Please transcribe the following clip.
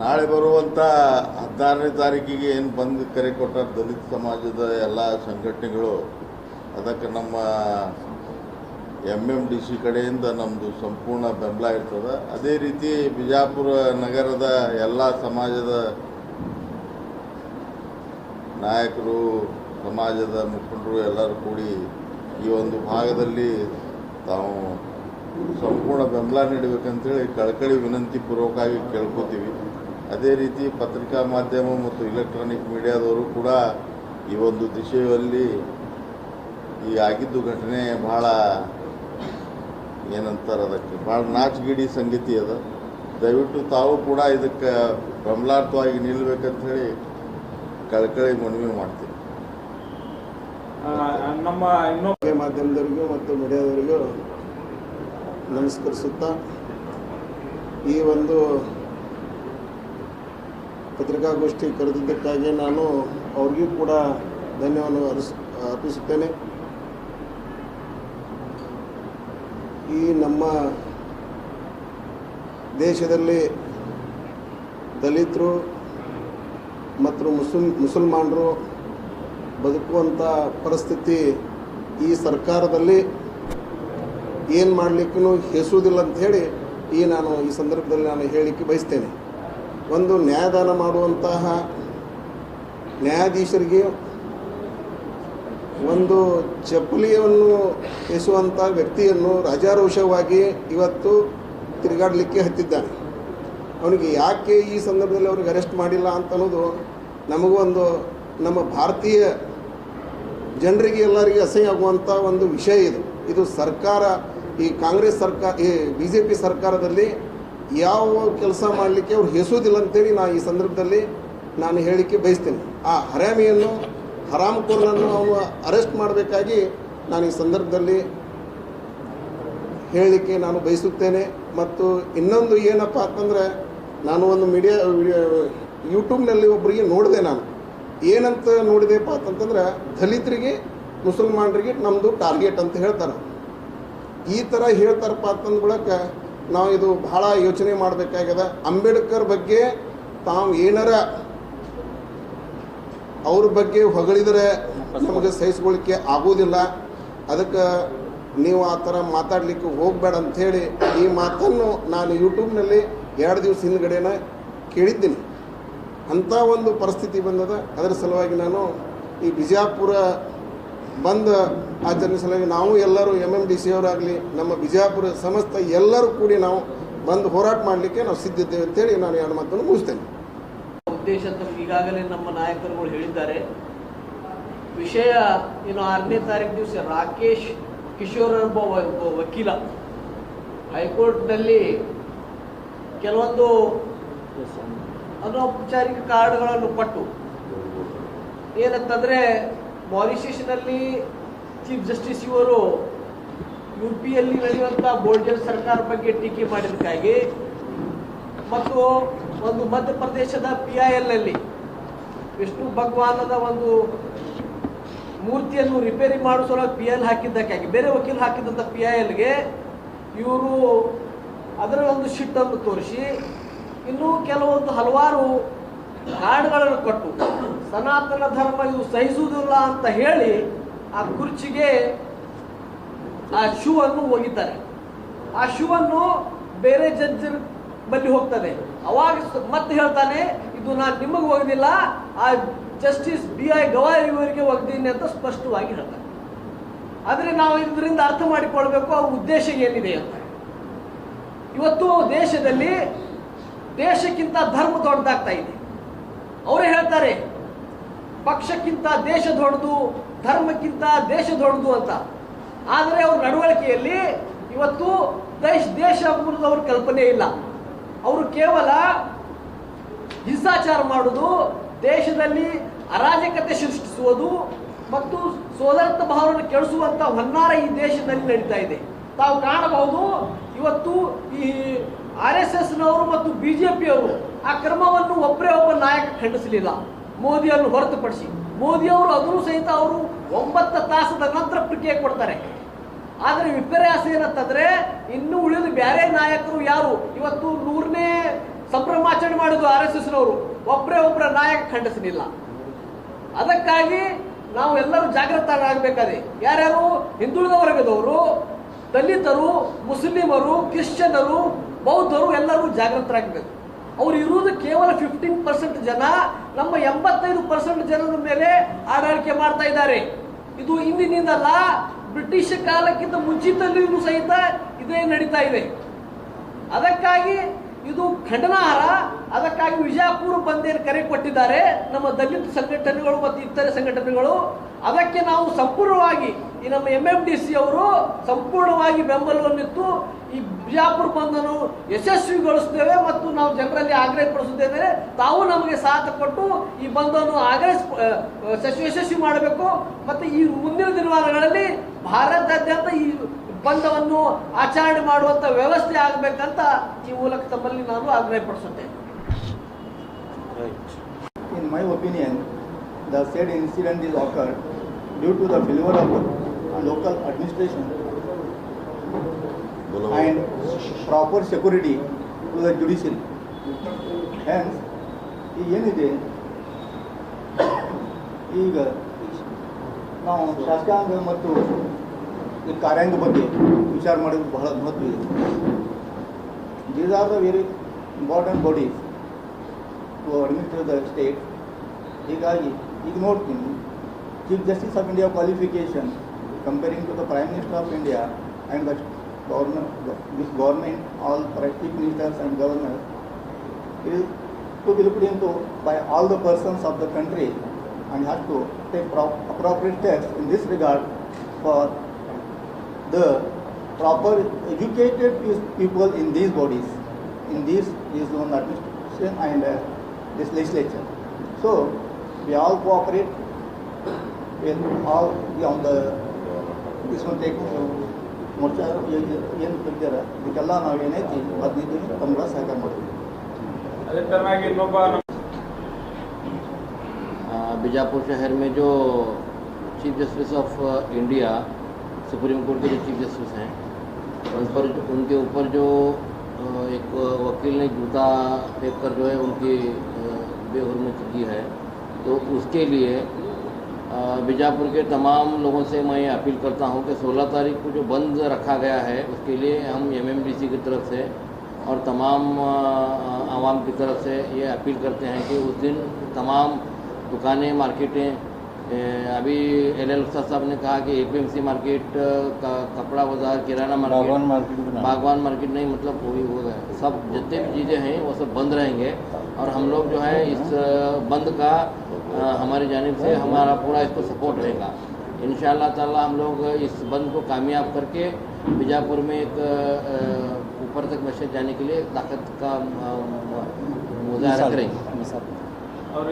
ನಾಳೆ ಬರುವಂಥ ಹದಿನಾರನೇ ತಾರೀಕಿಗೆ ಏನು ಬಂದು ಕರೆ ಕೊಟ್ಟಾರ ದಲಿತ ಸಮಾಜದ ಎಲ್ಲ ಸಂಘಟನೆಗಳು, ಅದಕ್ಕೆ ನಮ್ಮ ಎಂ ಎಂ ಡಿ ಸಿ ಕಡೆಯಿಂದ ನಮ್ಮದು ಸಂಪೂರ್ಣ ಬೆಂಬಲ ಇರ್ತದೆ. ಅದೇ ರೀತಿ ಬಿಜಾಪುರ ನಗರದ ಎಲ್ಲ ಸಮಾಜದ ನಾಯಕರು, ಸಮಾಜದ ಮುಖಂಡರು ಎಲ್ಲರೂ ಕೂಡಿ ಈ ಒಂದು ಭಾಗದಲ್ಲಿ ತಾವು ಸಂಪೂರ್ಣ ಬೆಂಬಲ ನೀಡಬೇಕಂತೇಳಿ ಕಳಕಳಿ ವಿನಂತಿ ಪೂರ್ವಕವಾಗಿ ಕೇಳ್ಕೊತೀವಿ. ಅದೇ ರೀತಿ ಪತ್ರಿಕಾ ಮಾಧ್ಯಮ ಮತ್ತು ಇಲೆಕ್ಟ್ರಾನಿಕ್ ಮೀಡಿಯಾದವರು ಕೂಡ ಈ ಒಂದು ದಿಶೆಯಲ್ಲಿ ಈ ಆಗಿದ್ದು ಘಟನೆ ಭಾಳ ಏನಂತಾರೆ ಅದಕ್ಕೆ? ಭಾಳ ನಾಚಗಿಡಿ ಸಂಗತಿ ಅದ. ದಯವಿಟ್ಟು ತಾವು ಕೂಡ ಇದಕ್ಕೆ ಬೆಂಬಲಾರ್ಥವಾಗಿ ನಿಲ್ಲಬೇಕಂತ ಹೇಳಿ ಕಳಕಳಿ ಮನವಿ ಮಾಡ್ತೀವಿ ಆ, ನಮ್ಮ ಇನ್ನೊಬ್ಬ ಮಾಧ್ಯಮದವರಿಗೂ ಮತ್ತು ಮೀಡಿಯಾದವರಿಗೂ ನಮಸ್ಕರಿಸುತ್ತಾ ಈ ಒಂದು ಪತ್ರಿಕಾಗೋಷ್ಠಿ ಕರೆದಿದ್ದಕ್ಕಾಗಿ ನಾನು ಅವ್ರಿಗೂ ಕೂಡ ಧನ್ಯವಾದ ಅರ್ಸ್, ಅರ್ಪಿಸುತ್ತೇನೆ. ಈ ನಮ್ಮ ದೇಶದಲ್ಲಿ ದಲಿತರು ಮತ್ತು ಮುಸ್ಲಿಂ, ಮುಸಲ್ಮಾನರು ಬದುಕುವಂಥ ಪರಿಸ್ಥಿತಿ ಈ ಸರ್ಕಾರದಲ್ಲಿ ಏನು ಮಾಡಲಿಕ್ಕೂ ಹೆಸುವುದಿಲ್ಲ ಅಂತ ಹೇಳಿ ಈ ನಾನು ಈ ಸಂದರ್ಭದಲ್ಲಿ ನಾನು ಹೇಳಲಿಕ್ಕೆ ಬಯಸ್ತೇನೆ. ಒಂದು ನ್ಯಾಯದಾನ ಮಾಡುವಂತಹ ನ್ಯಾಯಾಧೀಶರಿಗೆ ಒಂದು ಚಪ್ಪಲಿಯನ್ನು ಎಸುವಂಥ ವ್ಯಕ್ತಿಯನ್ನು ರಾಜಾರೋಷವಾಗಿ ಇವತ್ತು ತಿರುಗಾಡಲಿಕ್ಕೆ ಹತ್ತಿದ್ದಾನೆ. ಅವನಿಗೆ ಯಾಕೆ ಈ ಸಂದರ್ಭದಲ್ಲಿ ಅವ್ರಿಗೆ ಅರೆಸ್ಟ್ ಮಾಡಿಲ್ಲ ಅಂತ ಅನ್ನೋದು ನಮಗೂ ಒಂದು ನಮ್ಮ ಭಾರತೀಯ ಜನರಿಗೆ ಎಲ್ಲರಿಗೆ ಅಸಹ್ಯ ಆಗುವಂಥ ಒಂದು ವಿಷಯ ಇದು. ಇದು ಸರ್ಕಾರ ಈ ಕಾಂಗ್ರೆಸ್ ಸರ್ಕಾರ ಈ ಬಿ ಜೆ ಪಿ ಸರ್ಕಾರದಲ್ಲಿ ಯಾವ ಕೆಲಸ ಮಾಡಲಿಕ್ಕೆ ಅವ್ರು ಹೆಸೋದಿಲ್ಲ ಅಂತೇಳಿ ನಾನು ಈ ಸಂದರ್ಭದಲ್ಲಿ ನಾನು ಹೇಳಿಕೆ ಬಯಸ್ತೇನೆ. ಆ ಹರಾಮಿಯನ್ನು ಹರಾಮ್ಕೋರ್ನನ್ನು ಅವನು ಅರೆಸ್ಟ್ ಮಾಡಬೇಕಾಗಿ ನಾನು ಈ ಸಂದರ್ಭದಲ್ಲಿ ಹೇಳಲಿಕ್ಕೆ ನಾನು ಬಯಸುತ್ತೇನೆ. ಮತ್ತು ಇನ್ನೊಂದು ಏನಪ್ಪ ಅಂತಂದರೆ, ನಾನು ಒಂದು ಮೀಡಿಯಾ ಯೂಟ್ಯೂಬ್ನಲ್ಲಿ ಒಬ್ಬರಿಗೆ ನೋಡಿದೆ ನಾನು. ಏನಂತ ನೋಡಿದೆಪ್ಪ ಅಂತಂತಂದ್ರೆ ದಲಿತರಿಗೆ, ಮುಸಲ್ಮಾನರಿಗೆ ನಮ್ಮದು ಟಾರ್ಗೆಟ್ ಅಂತ ಹೇಳ್ತಾರೆ. ಈ ಥರ ಹೇಳ್ತಾರಪ್ಪ ಅಂತಂದ್ಬಿಡಕ್ಕೆ ನಾವು ಇದು ಬಹಳ ಯೋಚನೆ ಮಾಡಬೇಕಾಗಿದೆ. ಅಂಬೇಡ್ಕರ್ ಬಗ್ಗೆ ತಾವು ಏನಾರ ಅವ್ರ ಬಗ್ಗೆ ಹೊಗಳಿದರೆ ನಮಗೆ ಸಹಿಸ್ಕೊಳ್ಳಿಕ್ಕೆ ಆಗೋದಿಲ್ಲ ಅದಕ್ಕೆ ನೀವು ಆ ಥರ ಮಾತಾಡಲಿಕ್ಕೆ ಹೋಗಬೇಡ ಅಂಥೇಳಿ ಈ ಮಾತನ್ನು ನಾನು ಯೂಟ್ಯೂಬ್ನಲ್ಲಿ ಎರಡು ದಿವಸ ಹಿಂದ್ಗಡೆನ ಕೇಳಿದ್ದೀನಿ. ಅಂಥ ಒಂದು ಪರಿಸ್ಥಿತಿ ಬಂದದ. ಅದರ ಸಲುವಾಗಿ ನಾನು ಈ ಬಿಜಾಪುರ ಬಂದ ಆಚರಣೆ ಸಲುವಾಗಿ ನಾವು ಎಲ್ಲರೂ ಎಂ ಎಂ ಡಿ ಸಿ ಅವರಾಗಲಿ, ನಮ್ಮ ಬಿಜಾಪುರ ಸಮಸ್ತ ಎಲ್ಲರೂ ಕೂಡಿ ನಾವು ಬಂದು ಹೋರಾಟ ಮಾಡಲಿಕ್ಕೆ ನಾವು ಸಿದ್ಧಿದ್ದೇವೆ ಅಂತೇಳಿ ನಾನು ಎರಡು ಮಾತನ್ನು ಮುಗಿಸ್ತೇನೆ. ಉದ್ದೇಶ ಈಗಾಗಲೇ ನಮ್ಮ ನಾಯಕರುಗಳು ಹೇಳಿದ್ದಾರೆ. ವಿಷಯ ಇನ್ನು ಆರನೇ ತಾರೀಕು ದಿವಸ ರಾಕೇಶ್ ಕಿಶೋರ್ ಎಂಬ ವಕೀಲ ಹೈಕೋರ್ಟ್ನಲ್ಲಿ ಕೆಲವೊಂದು ಅನೌಪಚಾರಿಕ ಕಾರ್ಡ್ಗಳನ್ನು ಕೊಟ್ಟು ಏನಂತಂದ್ರೆ ಮಾರಿಷಸ್ನಲ್ಲಿ ಚೀಫ್ ಜಸ್ಟಿಸ್ ಇವರು ಯು ಪಿಯಲ್ಲಿ ನಡೆಯುವಂಥ ಬೋರ್ಜನ್ ಸರ್ಕಾರ ಬಗ್ಗೆ ಟೀಕೆ ಮಾಡಿದ್ದಕ್ಕಾಗಿ ಮತ್ತು ಒಂದು ಮಧ್ಯಪ್ರದೇಶದ ಪಿ ಐ ಎಲ್ನಲ್ಲಿ ವಿಷ್ಣು ಭಗವಾನದ ಒಂದು ಮೂರ್ತಿಯನ್ನು ರಿಪೇರಿ ಮಾಡಿಸೋಣ ಪಿ ಎಲ್ ಹಾಕಿದ್ದಕ್ಕಾಗಿ, ಬೇರೆ ವಕೀಲ್ ಹಾಕಿದಂಥ ಪಿ ಐ ಎಲ್ಗೆ ಇವರು ಅದರ ಒಂದು ಶಿಟ್ಟನ್ನು ತೋರಿಸಿ, ಇನ್ನೂ ಕೆಲವೊಂದು ಹಲವಾರು ಕಾರ್ಡ್ಗಳನ್ನು ಕೊಟ್ಟು ಸನಾತನ ಧರ್ಮ ಇವು ಸಹಿಸುವುದಿಲ್ಲ ಅಂತ ಹೇಳಿ ಆ ಕುರ್ಚಿಗೆ ಆ ಶೂ ಅನ್ನು ಒಗಿತಾರೆ. ಆ ಶೂ ಅನ್ನು ಬೇರೆ ಜಡ್ಜರ್ ಬಳಿ ಹೋಗ್ತದೆ. ಅವಾಗ ಮತ್ತೆ ಹೇಳ್ತಾನೆ, ಇದು ನಾನು ನಿಮಗೆ ಹೋಗಿದ್ದಿಲ್ಲ ಆ ಜಸ್ಟಿಸ್ ಬಿ ಐ ಗವಾಯಿ ಇವರಿಗೆ ಒಗ್ದೀನಿ ಅಂತ ಸ್ಪಷ್ಟವಾಗಿ ಹೇಳ್ತಾನೆ ಆದರೆ ನಾವು ಇದರಿಂದ ಅರ್ಥ ಮಾಡಿಕೊಳ್ಬೇಕು, ಆ ಉದ್ದೇಶ ಏನಿದೆ ಅಂತ. ಇವತ್ತು ದೇಶದಲ್ಲಿ ದೇಶಕ್ಕಿಂತ ಧರ್ಮ ದೊಡ್ಡದಾಗ್ತಾ ಇದೆ. ಅವರೇ ಹೇಳ್ತಾರೆ ಪಕ್ಷಕ್ಕಿಂತ ದೇಶ ದೊಡ್ಡದು, ಧರ್ಮಕ್ಕಿಂತ ದೇಶ ದೊಡ್ಡದು ಅಂತ. ಆದರೆ ಅವ್ರ ನಡವಳಿಕೆಯಲ್ಲಿ ಇವತ್ತು ದೇಶ ದೇಶ ಅನ್ನೋದು ಅವ್ರ ಕಲ್ಪನೆ ಇಲ್ಲ. ಅವರು ಕೇವಲ ಹಿಂಸಾಚಾರ ಮಾಡುವುದು ದೇಶದಲ್ಲಿ ಅರಾಜಕತೆ ಸೃಷ್ಟಿಸುವುದು ಮತ್ತು ಸೋದರತ್ವ ಭಾವವನ್ನು ಕೆಡಿಸುವಂಥ ಹೊನ್ನಾರ ಈ ದೇಶದಲ್ಲಿ ನಡೀತಾ ಇದೆ. ತಾವು ಕಾಣಬಹುದು ಇವತ್ತು ಈ ಆರ್ ಎಸ್ ಎಸ್ನವರು ಮತ್ತು ಬಿ ಜೆ ಪಿಯವರು ಆ ಕ್ರಮವನ್ನು ಒಬ್ಬರೇ ಒಬ್ಬ ನಾಯಕ ಖಂಡಿಸಲಿಲ್ಲ. ಮೋದಿಯನ್ನು ಹೊರತುಪಡಿಸಿ, ಮೋದಿಯವರು ಅದನ್ನು ಸಹಿತ ಅವರು ಒಂಬತ್ತು ತಾಸದ ನಂತರ ಪ್ರತಿಕ್ರಿಯೆ ಕೊಡ್ತಾರೆ. ಆದರೆ ವಿಪರ್ಯಾಸ ಏನಂತಂದ್ರೆ ಇನ್ನೂ ಉಳಿದ ಬೇರೆ ನಾಯಕರು ಯಾರು? ಇವತ್ತು ನೂರನೇ ಸಂಭ್ರಮಾಚರಣೆ ಮಾಡಿದ್ರು ಆರ್ ಎಸ್ ಎಸ್ನವರು. ಒಬ್ಬರೇ ಒಬ್ಬರ ನಾಯಕ ಖಂಡಿಸಲಿಲ್ಲ. ಅದಕ್ಕಾಗಿ ನಾವು ಎಲ್ಲರೂ ಜಾಗೃತರಾಗಬೇಕಾದ್ರೆ ಯಾರ್ಯಾರು? ಹಿಂದುಳಿದ ವರ್ಗದವರು ದಲಿತರು, ಮುಸ್ಲಿಮರು, ಕ್ರಿಶ್ಚಿಯನರು, ಬೌದ್ಧರು ಎಲ್ಲರೂ ಜಾಗೃತರಾಗಬೇಕು. ಅವ್ರು ಇರುವುದು ಕೇವಲ ಫಿಫ್ಟೀನ್ ಪರ್ಸೆಂಟ್ ಜನ. ನಮ್ಮ ಎಂಬತ್ತೈದು ಪರ್ಸೆಂಟ್ ಜನರ ಮೇಲೆ ಆಡಳಿಕೆ ಮಾಡ್ತಾ ಇದ್ದಾರೆ. ಇದು ಇಂದಿನಿಂದಲ್ಲ ಬ್ರಿಟಿಷ್ ಕಾಲಕ್ಕಿಂತ ಮುಂಚಿತಲ್ಲಿಯೂ ಸಹಿತ ಇದೇ ನಡೀತಾ ಇದೆ. ಅದಕ್ಕಾಗಿ ಇದು ಖಂಡನಾರ್ಹ, ಅದಕ್ಕಾಗಿ ವಿಜಯಪುರ ಬಂದೇನು ಕರೆ ಕೊಟ್ಟಿದ್ದಾರೆ. ನಮ್ಮ ದಲಿತ ಸಂಘಟನೆಗಳು ಮತ್ತು ಇತರೆ ಸಂಘಟನೆಗಳು. ಅದಕ್ಕೆ ನಾವು ಸಂಪೂರ್ಣವಾಗಿ ಈ ನಮ್ಮ ಎಂ ಎಂ ಡಿ ಸಿ ಅವರು ಸಂಪೂರ್ಣವಾಗಿ ಬೆಂಬಲವನ್ನಿತ್ತು ಈ ಬಿಜಾಪುರ ಬಂದನ್ನು ಯಶಸ್ವಿಗೊಳಿಸುತ್ತೇವೆ ಮತ್ತು ನಾವು ಜನರಲ್ಲಿ ಆಗ್ರಹಪಡಿಸುತ್ತೇವೆ ತಾವು ನಮಗೆ ಸಾಥ ಕೊಟ್ಟು ಈ ಬಂದನ್ನು ಆಗ್ರಹಿಸ್ ಯಶಸ್ವಿ ಮಾಡಬೇಕು. ಮತ್ತು ಈ ಮುಂದಿನ ದಿನಮಾನಗಳಲ್ಲಿ ಭಾರತಾದ್ಯಂತ ಈ ಬಂಧವನ್ನು ಆಚರಣೆ ಮಾಡುವಂತ ವ್ಯವಸ್ಥೆ ಆಗಬೇಕಂತ ಈ ಮೂಲಕ ತಮ್ಮಲ್ಲಿ ನಾನು ಆಗ್ರಹಪಡಿಸುತ್ತೇನೆ In my opinion, the said incident is occurred due to the failure of the local administration. and proper security to the judiciary. Hence, ಈ ಏನಿದೆ ಈಗ ನಾವು ಶಾಸಕಾಂಗ ಮತ್ತು ಈ ಕಾರ್ಯಾಂಗ ಬಗ್ಗೆ ವಿಚಾರ ಮಾಡೋದು ಬಹಳ ಮಹತ್ವ ಇದೆ these are the very important bodies to administrate the state ಹೀಗಾಗಿ ಈಗ ನೋಡ್ತೀನಿ chief justice of India qualification comparing to the prime minister of India and the government, this government, all chief ministers and governors, is to be looked into by all the persons of the country and has to take appropriate steps in this regard for the proper educated people in these bodies, in these, these administration and uh, this legislature. So, we all cooperate with all on the, this one take, uh, Morcha ಏನು ತೆಗ್ದಾರ ಇದಕ್ಕೆಲ್ಲ ನಾವು ಏನೈತಿ ಹದಿನೈದು ತಮ್ಮ ಸಹಕಾರ ಮಾಡ್ತೀವಿ ಅದೇ ತರನಾಗಿ ಇನ್ನೊಬ್ಬ ನಮ್ಮ अ, बीजापुर शहर में जो chief justice of India supreme court के जो चीफ जस्टिस हैं उन पर उनके ऊपर जो अ, एक वकील ने जूता फेंक कर जो है उनकी अ, बेहरमती की है तो उसके लिए अ, बीजापुर के तमाम लोगों से मैं अपील करता हूँ कि 16 तारीख को जो बंद रखा गया है, उसके लिए हम एमएमडीसी की तरफ़ से और तमाम आवाम की तरफ़ से ये अपील करते हैं कि उस दिन तमाम दुकानें, मार्केटें अभी एल एल साहब ने कहा कि एपीएमसी मार्केट का कपड़ा बाज़ार किराना मार्केट बागवान मार्केट बागवान मार्केट नहीं मतलब वही हो। गया सब जितने भी चीज़ें हैं वो सब बंद रहेंगे। और हम लोग जो है इस बंद का हमारी जानब से हमारा पूरा इसको सपोर्ट रहेगा। इन ताला हम लोग इस बंद को कामयाब करके बीजापुर में एक ऊपर तक मशीन जाने के लिए ताकत का मुजाहरा करेंगे। और